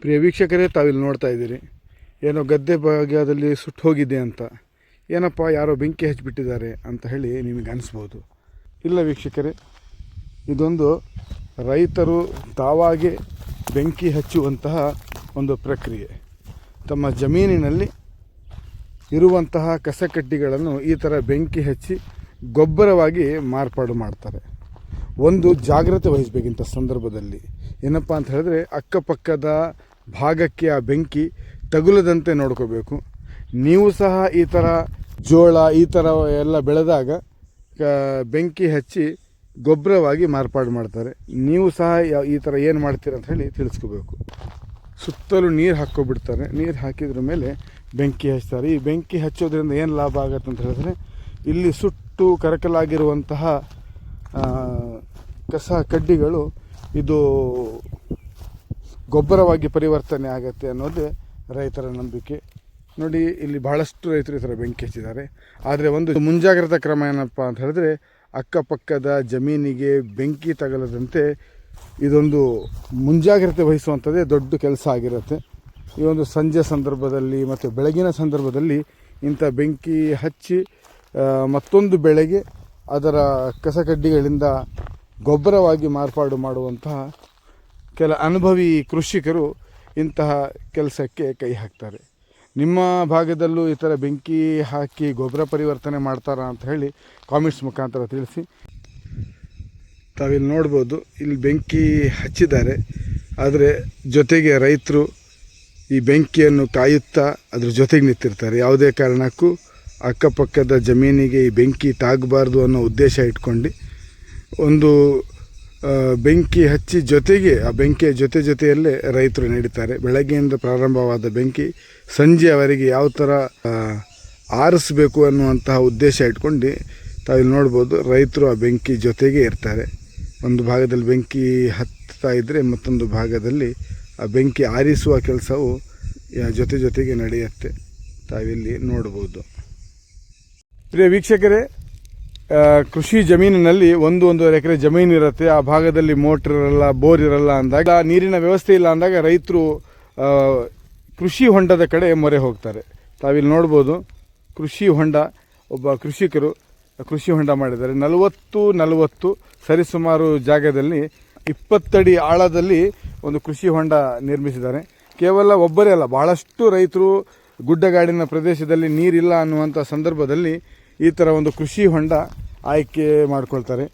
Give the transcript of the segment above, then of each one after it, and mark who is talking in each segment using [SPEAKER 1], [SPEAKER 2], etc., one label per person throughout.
[SPEAKER 1] ಪ್ರಿಯ ವೀಕ್ಷಕರೇ, ತಾವಿಲ್ಲಿ ನೋಡ್ತಾ ಇದ್ದೀರಿ. ಏನೋ ಗದ್ದೆ ಭಾಗದಲ್ಲಿ ಸುಟ್ಟು ಹೋಗಿದೆ ಅಂತ. ಏನಪ್ಪ, ಯಾರೋ ಬೆಂಕಿ ಹಚ್ಚಿಬಿಟ್ಟಿದ್ದಾರೆ ಅಂತ ಹೇಳಿ ನಿಮಗೆ ಅನಿಸ್ಬೋದು. ಇಲ್ಲ ವೀಕ್ಷಕರೇ, ಇದೊಂದು ರೈತರು ತಾವಾಗಿ ಬೆಂಕಿ ಹಚ್ಚುವಂತಹ ಒಂದು ಪ್ರಕ್ರಿಯೆ. ತಮ್ಮ ಜಮೀನಿನಲ್ಲಿ ಇರುವಂತಹ ಕಸಕಡ್ಡಿಗಳನ್ನು ಈ ಥರ ಬೆಂಕಿ ಹಚ್ಚಿ ಗೊಬ್ಬರವಾಗಿ ಮಾರ್ಪಾಡು ಮಾಡ್ತಾರೆ. ಒಂದು ಜಾಗ್ರತೆ ವಹಿಸಬೇಕಿಂಥ ಸಂದರ್ಭದಲ್ಲಿ. ಏನಪ್ಪ ಅಂತ ಹೇಳಿದ್ರೆ ಅಕ್ಕಪಕ್ಕದ ಭಾಗಕ್ಕೆ ಆ ಬೆಂಕಿ ತಗುಲದಂತೆ ನೋಡ್ಕೋಬೇಕು. ನೀವು ಸಹ ಈ ಥರ ಜೋಳ, ಈ ಥರ ಎಲ್ಲ ಬೆಳೆದಾಗ ಬೆಂಕಿ ಹಚ್ಚಿ ಗೊಬ್ಬರವಾಗಿ ಮಾರ್ಪಾಡು ಮಾಡ್ತಾರೆ. ನೀವು ಸಹ ಈ ಥರ ಏನು ಮಾಡ್ತೀರ ಅಂತ ಹೇಳಿ ತಿಳಿಸ್ಕೋಬೇಕು. ಸುತ್ತಲೂ ನೀರು ಹಾಕ್ಕೊಬಿಡ್ತಾರೆ. ನೀರು ಹಾಕಿದ್ರ ಮೇಲೆ ಬೆಂಕಿ ಹಚ್ತಾರೆ. ಈ ಬೆಂಕಿ ಹಚ್ಚೋದ್ರಿಂದ ಏನು ಲಾಭ ಆಗತ್ತೆ ಅಂತ ಹೇಳಿದ್ರೆ, ಇಲ್ಲಿ ಸುಟ್ಟು ಕರಕಲಾಗಿರುವಂತಹ ಕಸ ಕಡ್ಡಿಗಳು ಇದು ಗೊಬ್ಬರವಾಗಿ ಪರಿವರ್ತನೆ ಆಗುತ್ತೆ ಅನ್ನೋದೇ ರೈತರ ನಂಬಿಕೆ. ನೋಡಿ, ಇಲ್ಲಿ ಬಹಳಷ್ಟು ರೈತರು ಈ ಥರ ಬೆಂಕಿ ಹಚ್ಚಿದ್ದಾರೆ. ಆದರೆ ಒಂದು ಮುಂಜಾಗ್ರತಾ ಕ್ರಮ ಏನಪ್ಪ ಅಂತ ಹೇಳಿದ್ರೆ, ಅಕ್ಕಪಕ್ಕದ ಜಮೀನಿಗೆ ಬೆಂಕಿ ತಗಲದಂತೆ ಇದೊಂದು ಮುಂಜಾಗ್ರತೆ ವಹಿಸುವಂಥದ್ದೇ ದೊಡ್ಡ ಕೆಲಸ ಆಗಿರುತ್ತೆ. ಈ ಒಂದು ಸಂಜೆ ಸಂದರ್ಭದಲ್ಲಿ ಮತ್ತು ಬೆಳಗಿನ ಸಂದರ್ಭದಲ್ಲಿ ಇಂಥ ಬೆಂಕಿ ಹಚ್ಚಿ ಮತ್ತೊಂದು ಬೆಳೆಗೆ ಅದರ ಕಸಕಡ್ಡಿಗಳಿಂದ ಗೊಬ್ಬರವಾಗಿ ಮಾರ್ಪಾಡು ಮಾಡುವಂತಹ ಕೆಲ ಅನುಭವಿ ಕೃಷಿಕರು ಇಂತಹ ಕೆಲಸಕ್ಕೆ ಕೈ ಹಾಕ್ತಾರೆ. ನಿಮ್ಮ ಭಾಗದಲ್ಲೂ ಈ ಥರ ಬೆಂಕಿ ಹಾಕಿ ಗೊಬ್ಬರ ಪರಿವರ್ತನೆ ಮಾಡ್ತಾರಾ ಅಂತ ಹೇಳಿ ಕಾಮೆಂಟ್ಸ್ ಮುಖಾಂತರ ತಿಳಿಸಿ. ತಾವಿಲ್ಲಿ ನೋಡ್ಬೋದು, ಇಲ್ಲಿ ಬೆಂಕಿ ಹಚ್ಚಿದ್ದಾರೆ. ಆದರೆ ಜೊತೆಗೆ ರೈತರು ಈ ಬೆಂಕಿಯನ್ನು ಕಾಯುತ್ತಾ ಅದ್ರ ಜೊತೆಗೆ ನಿಂತಿರ್ತಾರೆ. ಯಾವುದೇ ಕಾರಣಕ್ಕೂ ಅಕ್ಕಪಕ್ಕದ ಜಮೀನಿಗೆ ಈ ಬೆಂಕಿ ತಾಗಬಾರ್ದು ಅನ್ನೋ ಉದ್ದೇಶ ಇಟ್ಕೊಂಡು ಒಂದು ಬೆಂಕಿ ಹಚ್ಚಿ ಜೊತೆಗೆ, ಆ ಬೆಂಕಿಯ ಜೊತೆ ಜೊತೆಯಲ್ಲೇ ರೈತರು ನೀಡುತ್ತಾರೆ ಬೆಳಗ್ಗೆಯಿಂದ ಪ್ರಾರಂಭವಾದ ಬೆಂಕಿ ಸಂಜೆಯವರೆಗೆ ಯಾವ ಥರ ಆರಿಸಬೇಕು ಅನ್ನುವಂತಹ ಉದ್ದೇಶ ಇಟ್ಕೊಂಡು ತಾವಿಲ್ಲಿ ನೋಡ್ಬೋದು, ರೈತರು ಆ ಬೆಂಕಿ ಜೊತೆಗೆ ಇರ್ತಾರೆ. ಒಂದು ಭಾಗದಲ್ಲಿ ಬೆಂಕಿ ಹತ್ತಾ ಇದ್ದರೆ ಮತ್ತೊಂದು ಭಾಗದಲ್ಲಿ ಆ ಬೆಂಕಿ ಆರಿಸುವ ಕೆಲಸವು ಜೊತೆ ಜೊತೆಗೆ ನಡೆಯುತ್ತೆ. ತಾವಿಲ್ಲಿ ನೋಡ್ಬೋದು. ಪ್ರಿಯ ವೀಕ್ಷಕರೇ ಕೃಷಿ ಜಮೀನಿನಲ್ಲಿ ಒಂದು ಒಂದೂವರೆ ಎಕರೆ ಜಮೀನು ಇರುತ್ತೆ. ಆ ಭಾಗದಲ್ಲಿ ಮೋಟ್ರ್ ಇರಲ್ಲ, ಬೋರ್ ಇರಲ್ಲ ಅಂದಾಗ ನೀರಿನ ವ್ಯವಸ್ಥೆ ಇಲ್ಲ ಅಂದಾಗ ರೈತರು ಕೃಷಿ ಹೊಂಡದ ಕಡೆ ಮೊರೆ ಹೋಗ್ತಾರೆ. ತಾವಿಲ್ಲಿ ನೋಡ್ಬೋದು, ಕೃಷಿ ಹೊಂಡ, ಒಬ್ಬ ಕೃಷಿಕರು ಕೃಷಿ ಹೊಂಡ ಮಾಡಿದ್ದಾರೆ. ನಲವತ್ತು ನಲವತ್ತು, ಸರಿಸುಮಾರು ಜಾಗದಲ್ಲಿ ಇಪ್ಪತ್ತಡಿ ಆಳದಲ್ಲಿ ಒಂದು ಕೃಷಿ ಹೊಂಡ ನಿರ್ಮಿಸಿದ್ದಾರೆ. ಕೇವಲ ಒಬ್ಬರೇ ಅಲ್ಲ, ಬಹಳಷ್ಟು ರೈತರು ಗುಡ್ಡಗಾಡಿನ ಪ್ರದೇಶದಲ್ಲಿ ನೀರಿಲ್ಲ ಅನ್ನುವಂಥ ಸಂದರ್ಭದಲ್ಲಿ ಈ ಥರ ಒಂದು ಕೃಷಿ ಹೊಂಡ ಆಯ್ಕೆ ಮಾಡಿಕೊಳ್ತಾರೆ.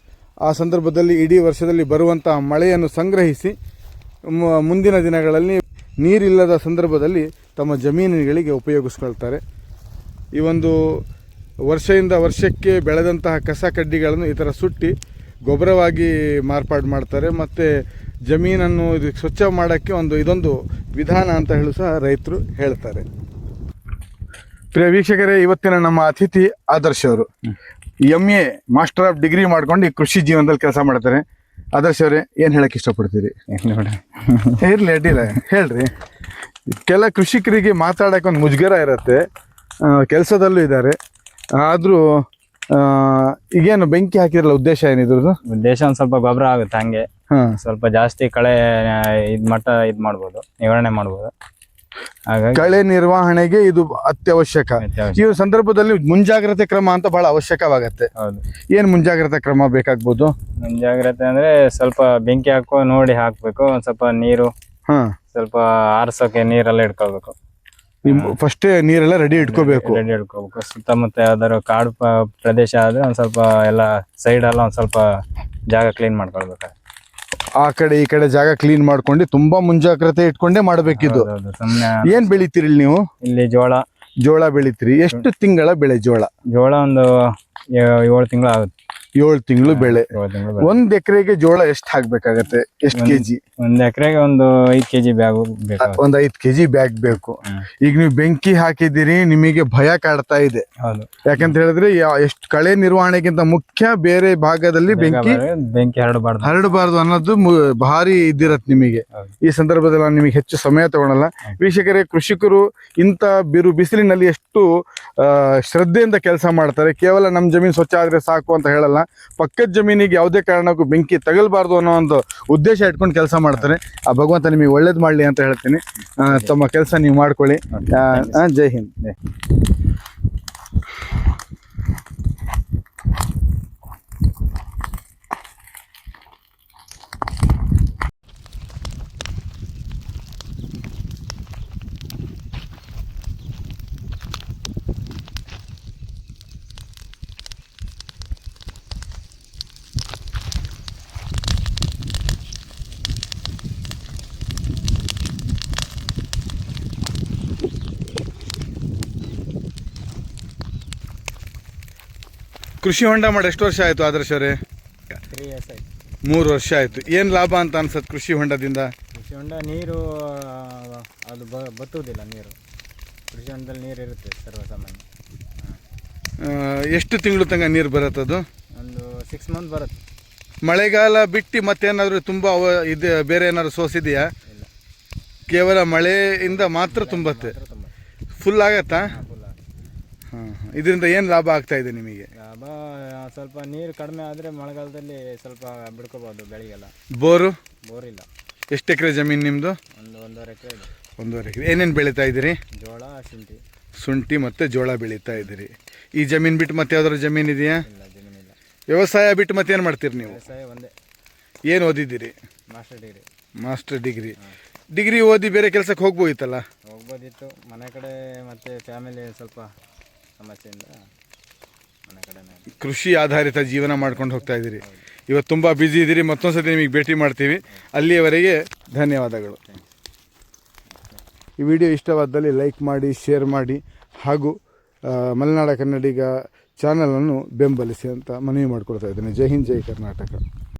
[SPEAKER 1] ಆ ಸಂದರ್ಭದಲ್ಲಿ ಇಡೀ ವರ್ಷದಲ್ಲಿ ಬರುವಂಥ ಮಳೆಯನ್ನು ಸಂಗ್ರಹಿಸಿ ಮುಂದಿನ ದಿನಗಳಲ್ಲಿ ನೀರಿಲ್ಲದ ಸಂದರ್ಭದಲ್ಲಿ ತಮ್ಮ ಜಮೀನುಗಳಿಗೆ ಉಪಯೋಗಿಸ್ಕೊಳ್ತಾರೆ. ಈ ಒಂದು ವರ್ಷದಿಂದ ವರ್ಷಕ್ಕೆ ಬೆಳೆದಂತಹ ಕಸ ಕಡ್ಡಿಗಳನ್ನು ಈ ಥರ ಸುಟ್ಟಿ ಗೊಬ್ಬರವಾಗಿ ಮಾರ್ಪಾಡು ಮಾಡ್ತಾರೆ. ಮತ್ತು ಜಮೀನನ್ನು ಇದು ಸ್ವಚ್ಛ ಮಾಡೋಕ್ಕೆ ಒಂದು ಇದೊಂದು ವಿಧಾನ ಅಂತ ಹೇಳಿ ಸಹ ರೈತರು ಹೇಳ್ತಾರೆ. ಪ್ರಿಯ ವೀಕ್ಷಕರೇ ಇವತ್ತಿನ ನಮ್ಮ ಅತಿಥಿ ಆದರ್ಶ್ ಅವರು M A master of degree ಮಾಡ್ಕೊಂಡು ಈ ಕೃಷಿ ಜೀವನದಲ್ಲಿ ಕೆಲಸ ಮಾಡ್ತಾರೆ. ಆದರ್ಶ್ ಅವರೇ ಏನು ಹೇಳಕ್ಕೆ ಇಷ್ಟಪಡ್ತೀರಿ? ಇರ್ಲಿ ಅಡ್ಡಿಲ್ಲ. ಹೇಳ್ರಿ. ಕೆಲ ಕೃಷಿಕರಿಗೆ ಮಾತಾಡಕ್ಕೆ ಒಂದು ಮುಜುಗರ ಇರುತ್ತೆ. ಕೆಲಸದಲ್ಲೂ ಇದ್ದಾರೆ. ಆದರೂ ಈಗೇನು ಬೆಂಕಿ ಹಾಕಿರಲ್ಲ ಉದ್ದೇಶ ಏನಿದ್ರದ್ದು
[SPEAKER 2] ಉದ್ದೇಶ ಒಂದು ಸ್ವಲ್ಪ ಗೊಬ್ಬರ ಆಗುತ್ತೆ ಹಂಗೆ. ಸ್ವಲ್ಪ ಜಾಸ್ತಿ ಕಳೆ ಇದು ಮಟ್ಟ ಇದ್ ಮಾಡ್ಬೋದು ನಿವಾರಣೆ ಮಾಡ್ಬೋದು.
[SPEAKER 1] ಕಳೆ ನಿರ್ವಹಣೆಗೆ ಇದು ಅತ್ಯವಶ್ಯಕ.
[SPEAKER 2] ಅತ್ಯವಶ್ಯ.
[SPEAKER 1] ಈ ಸಂದರ್ಭದಲ್ಲಿ ಮುಂಜಾಗ್ರತೆ ಕ್ರಮ ಅಂತ ಬಹಳ ಅವಶ್ಯಕವಾಗತ್ತೆ.
[SPEAKER 2] ಏನ್
[SPEAKER 1] ಏನು ಮುಂಜಾಗ್ರತಾ ಕ್ರಮ ಬೇಕಾಗ್ಬೋದು?
[SPEAKER 2] ಮುಂಜಾಗ್ರತೆ ಅಂದ್ರೆ ಸ್ವಲ್ಪ ಬೆಂಕಿ ಹಾಕೋ ನೋಡಿ ಹಾಕ್ಬೇಕು. ಒಂದ್ ಸ್ವಲ್ಪ ನೀರು
[SPEAKER 1] ಹಾಂ.
[SPEAKER 2] ಸ್ವಲ್ಪ ಆರಿಸೋಕೆ ನೀರೆಲ್ಲ ಇಟ್ಕೋಬೇಕು
[SPEAKER 1] ಫಸ್ಟ್ ನೀರೆಲ್ಲ ರೆಡಿ ಇಟ್ಕೋಬೇಕು.
[SPEAKER 2] ರೆಡಿ ಇಟ್ಕೋಬೇಕು. ಸುತ್ತಮುತ್ತ ಯಾವ್ದಾದ್ರು ಕಾಡು ಪ್ರದೇಶ ಆದ್ರೆ ಒಂದ್ ಸ್ವಲ್ಪ ಎಲ್ಲ ಸೈಡ್ ಎಲ್ಲ ಒಂದ್ ಸ್ವಲ್ಪ ಜಾಗ ಕ್ಲೀನ್ ಮಾಡ್ಕೊಳ್ಬೇಕು
[SPEAKER 1] ಆ ಕಡೆ ಈ ಕಡೆ ಜಾಗ ಕ್ಲೀನ್ ಮಾಡ್ಕೊಂಡು ತುಂಬಾ ಮುಂಜಾಗ್ರತೆ ಇಟ್ಕೊಂಡೇ ಮಾಡ್ಬೇಕಿದ್ದು ಏನ್ ಬೆಳಿತೀರಿ ಇಲ್ಲಿ ನೀವು?
[SPEAKER 2] ಇಲ್ಲಿ ಜೋಳ.
[SPEAKER 1] ಜೋಳ ಬೆಳಿತೀರಿ. ಎಷ್ಟು ತಿಂಗಳ ಬೆಳೆ ಜೋಳ?
[SPEAKER 2] ಜೋಳ ಒಂದು ಏಳು ತಿಂಗಳ ಆಗುತ್ತೆ
[SPEAKER 1] ಏಳು ತಿಂಗಳು ಬೆಳೆ. ಒಂದ್ ಎಕರೆಗೆ ಜೋಳ ಎಷ್ಟು ಹಾಕ್ಬೇಕಾಗತ್ತೆ? ಎಷ್ಟು ಕೆಜಿ?
[SPEAKER 2] ಒಂದ್ ಎಕರೆಗೆ ಒಂದು ಐದ್ ಕೆಜಿ ಬ್ಯಾಗ್
[SPEAKER 1] ಒಂದ್ ಐದ್ ಕೆಜಿ ಬ್ಯಾಗ್ ಬೇಕು. ಈಗ ನೀವು ಬೆಂಕಿ ಹಾಕಿದ್ದೀರಿ ನಿಮಗೆ ಭಯ ಕಾಡ್ತಾ ಇದೆ. ಯಾಕಂತ ಹೇಳಿದ್ರೆ ಎಷ್ಟು ಕಳೆ ನಿರ್ವಹಣೆಗಿಂತ ಮುಖ್ಯ ಬೇರೆ ಭಾಗದಲ್ಲಿ ಬೆಂಕಿ
[SPEAKER 2] ಬೆಂಕಿ ಹರಡಬಾರ್ದು.
[SPEAKER 1] ಹರಡಬಾರ್ದು ಅನ್ನೋದು ಭಾರಿ ಇದ್ದಿರತ್ ನಿಮಗೆ. ಈ ಸಂದರ್ಭದಲ್ಲಿ ನಾನು ನಿಮಗೆ ಹೆಚ್ಚು ಸಮಯ ತಗೊಳಲ್ಲ. ವೀಕ್ಷಕರೇ ಕೃಷಿಕರು ಇಂಥ ಬಿರು ಬಿಸಿಲಿನಲ್ಲಿ ಎಷ್ಟು ಶ್ರದ್ಧೆಯಿಂದ ಕೆಲಸ ಮಾಡ್ತಾರೆ. ಕೇವಲ ನಮ್ಮ ಜಮೀನು ಸ್ವಚ್ಛ ಆದ್ರೆ ಸಾಕು ಅಂತ ಹೇಳಲ್ಲ. ಪಕ್ಕದ ಜಮೀನಿಗೆ ಯಾವುದೇ ಕಾರಣಕ್ಕೂ ಬೆಂಕಿ ತಗಲ್ಬಾರ್ದು ಅನ್ನೋ ಒಂದು ಉದ್ದೇಶ ಇಟ್ಕೊಂಡು ಕೆಲಸ ಮಾಡ್ತಾರೆ. ಆ ಭಗವಂತ ನಿಮಗೆ ಒಳ್ಳೇದು ಮಾಡಲಿ ಅಂತ ಹೇಳ್ತೀನಿ. ತಮ್ಮ ಕೆಲಸ ನೀವು ಮಾಡ್ಕೊಳ್ಳಿ. ಜೈ ಹಿಂದ್.
[SPEAKER 2] ಜೈ.
[SPEAKER 1] ಕೃಷಿ ಹೊಂಡ ಮಾಡಿ ಎಷ್ಟು ವರ್ಷ ಆಯಿತು ಆದರ್ಶ ಅವರೇ?
[SPEAKER 2] ತ್ರೀ ಇಯರ್ಸ್ ಆಯ್ತು.
[SPEAKER 1] ಮೂರು ವರ್ಷ ಆಯಿತು. ಏನು ಲಾಭ ಅಂತ ಅನ್ಸತ್ತೆ ಕೃಷಿ ಹೊಂಡದಿಂದ?
[SPEAKER 2] ಕೃಷಿ ಹೊಂಡ ನೀರು ಆ, ಅದು ಬ ಬತ್ತುವುದಿಲ್ಲ ನೀರು. ಕೃಷಿ ಹೊಂಡದಲ್ಲಿ ನೀರು ಇರುತ್ತೆ ಸರ್ವಸಾಮಾನ್ಯ.
[SPEAKER 1] ಆ, ಎಷ್ಟು ತಿಂಗಳು ತನಕ ನೀರು ಬರುತ್ತದು
[SPEAKER 2] ಒಂದು ಸಿಕ್ಸ್ ಮಂತ್ ಬರುತ್ತೆ.
[SPEAKER 1] ಮಳೆಗಾಲ ಬಿಟ್ಟು ಮತ್ತೇನಾದರೂ ತುಂಬ ಅವ ಇದು ಬೇರೆ ಏನಾದ್ರು ಸೋಸಿದೆಯಾ? ಇದೆಯಾ
[SPEAKER 2] ಇಲ್ಲ.
[SPEAKER 1] ಕೇವಲ ಮಳೆಯಿಂದ ಮಾತ್ರ ತುಂಬತ್ತೆ.
[SPEAKER 2] ಮಾತ್ರ ತುಂಬ
[SPEAKER 1] ಫುಲ್ ಆಗತ್ತಾ? ಹಾಂ ಇದರಿಂದ ಏನು ಲಾಭ ಆಗ್ತಾ ಇದೆ ನಿಮಗೆ?
[SPEAKER 2] ಲಾಭ ಸ್ವಲ್ಪ ನೀರು ಕಡಿಮೆ ಆದರೆ ಮಳೆಗಾಲದಲ್ಲಿ ಸ್ವಲ್ಪ ಬಿಡ್ಕೋಬೋದು ಬೆಳಿಗ್ಗೆಲ್ಲ
[SPEAKER 1] ಬೋರು?
[SPEAKER 2] ಬೋರ್ ಇಲ್ಲ
[SPEAKER 1] ಎಷ್ಟು ಎಕರೆ ಜಮೀನು ನಿಮ್ಮದು
[SPEAKER 2] ಒಂದು ಒಂದೂವರೆ ಎಕರೆ ಇದೆ.
[SPEAKER 1] ಒಂದೂವರೆ ಎಕರೆ. ಏನೇನು ಬೆಳೀತಾ ಇದ್ದೀರಿ?
[SPEAKER 2] ಜೋಳ ಶುಂಠಿ.
[SPEAKER 1] ಶುಂಠಿ ಮತ್ತು ಜೋಳ ಬೆಳೀತಾ ಇದ್ದೀರಿ. ಈ ಜಮೀನು ಬಿಟ್ಟು ಮತ್ತೆ ಯಾವ್ದಾದ್ರು ಜಮೀನು ಇದೆಯಾ?
[SPEAKER 2] ಇಲ್ಲ
[SPEAKER 1] ವ್ಯವಸಾಯ ಬಿಟ್ಟು ಮತ್ತೆ ಏನು ಮಾಡ್ತೀರಿ ನೀವು?
[SPEAKER 2] ವ್ಯವಸಾಯ ಒಂದೇ.
[SPEAKER 1] ಏನು ಓದಿದ್ದೀರಿ?
[SPEAKER 2] Master degree
[SPEAKER 1] master degree degree ಓದಿ ಬೇರೆ ಕೆಲಸಕ್ಕೆ ಹೋಗ್ಬೋದಿತ್ತಲ್ಲ?
[SPEAKER 2] ಹೋಗ್ಬೋದಿತ್ತು. ಮನೆ ಕಡೆ ಮತ್ತು ಫ್ಯಾಮಿಲಿ ಸ್ವಲ್ಪ ಸಮಸ್ಯೆಯಿಂದ
[SPEAKER 1] ಕೃಷಿ ಆಧಾರಿತ ಜೀವನ ಮಾಡ್ಕೊಂಡು ಹೋಗ್ತಾ ಇದ್ದೀರಿ. ಇವತ್ತು ತುಂಬ ಬ್ಯುಸಿ ಇದ್ದೀರಿ. ಮತ್ತೊಂದು ಸತಿ ನಿಮಗೆ ಭೇಟಿ ಮಾಡ್ತೀವಿ. ಅಲ್ಲಿಯವರೆಗೆ ಧನ್ಯವಾದಗಳು. ಈ ವಿಡಿಯೋ ಇಷ್ಟವಾದಲ್ಲಿ ಲೈಕ್ ಮಾಡಿ ಶೇರ್ ಮಾಡಿ ಹಾಗೂ ಮಲೆನಾಡ ಕನ್ನಡಿಗ ಚಾನಲನ್ನು ಬೆಂಬಲಿಸಿ ಅಂತ ಮನವಿ ಮಾಡಿಕೊಡ್ತಾ ಇದ್ದೀನಿ. ಜೈ ಹಿಂದ್, ಜೈ ಕರ್ನಾಟಕ.